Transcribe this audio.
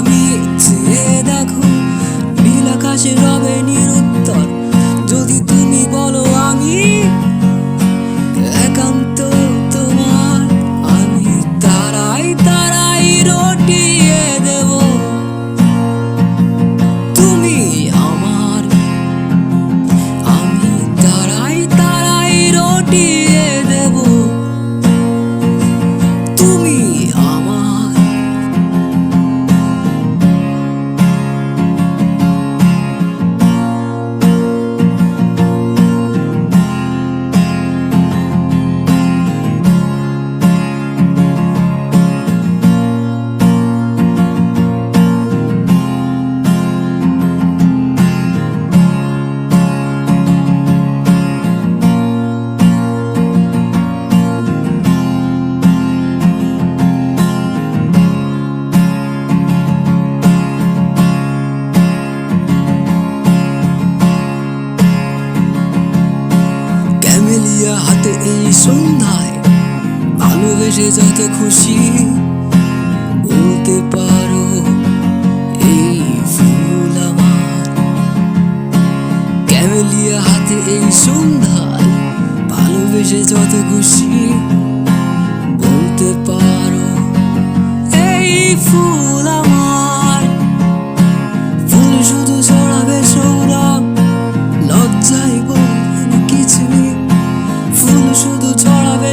আমি চেয়ে দেখো নীল আকাশে রবে নিরুত্তর ক্যামেলিয়া হাতে এই সন্ধ্যায় ভালোবেসে যত খুশি, বলতে পারো এই ফুল আমার। ক্যামেলিয়া হাতে এই সন্ধ্যায় ভালোবেসে যত খুশি, বলতে পারো এই ফুল আমার।